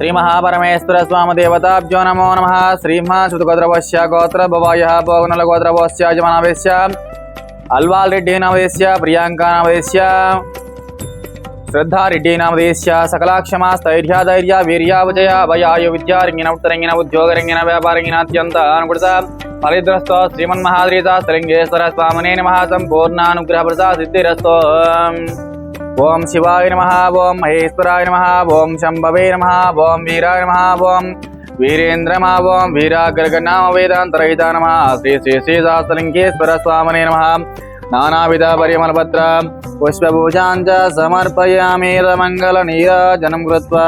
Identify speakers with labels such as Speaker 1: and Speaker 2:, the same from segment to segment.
Speaker 1: శ్రీ మహాపరమేశ్వర స్వామి దేవతాభ్యో నమో నమ శ్రీమహాశ్రుతగోద్రవశ్య గోత్ర భవాయ భోగనల గోత్రవశ్య యజమానవేశ్య అల్వాల్ రెడ్డి నవదేశ్య ప్రియాంక నవదేశ్య శ్రద్ధారెడ్డి నామదేశ్య సకలాక్షమా స్థైర్య ధైర్య వీర్య విజయ భయాయు విద్యారంగిన ఉత్తరంగిన ఉద్యోగరంగిన వ్యాపారంగిన అత్యంత అనుకృత ఫలిద్రస్తో శ్రీమన్మహాద్రీత శ్రీలింగేశ్వర స్వామినే నమ సంపూర్ణానుగ్రహ ప్రసాద సిద్ధిరస్తో ఓం శివాయ నమ ఓం మహేశ్వరాయ నమ ఓం శంభవే నమ ఓం వీరాయ నమ ఓం వీరేంద్రమ ఓం వీరాగ్రగనామ వేదాంతరహిత నమ శ్రీ శ్రీ శ్రీ సహస్రలింగేశ్వర స్వామినే నమ. నానావిధ పరిమళపత్ర సమర్పయామేద మంగళ నీరాజనం కృత్వా.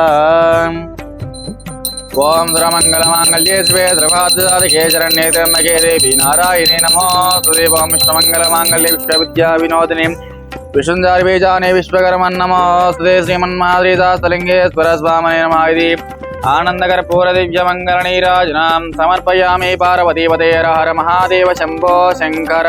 Speaker 1: ఓం ధ్రమంగళమాంగళ్యే శివే ధ్రువాదికే శరణ్యే త్రమ్మకే దేవి నారాయణే నమో. సుదేవం విష్ణుమంగళమాంగళ్యే విశ్వవిద్యా వినోదిని విష్ణుందారి బీజానే విశ్వకరమన్నమోస్తే శ్రీమన్మాద్రీదాస్తలింగేశ్వర స్వామనే నమ ఇది ఆనందకర్పూర దివ్యమంగళ నీరాజనాం సమర్పయామి పార్వతీపతే హర హర మహాదేవ శంభో శంకర.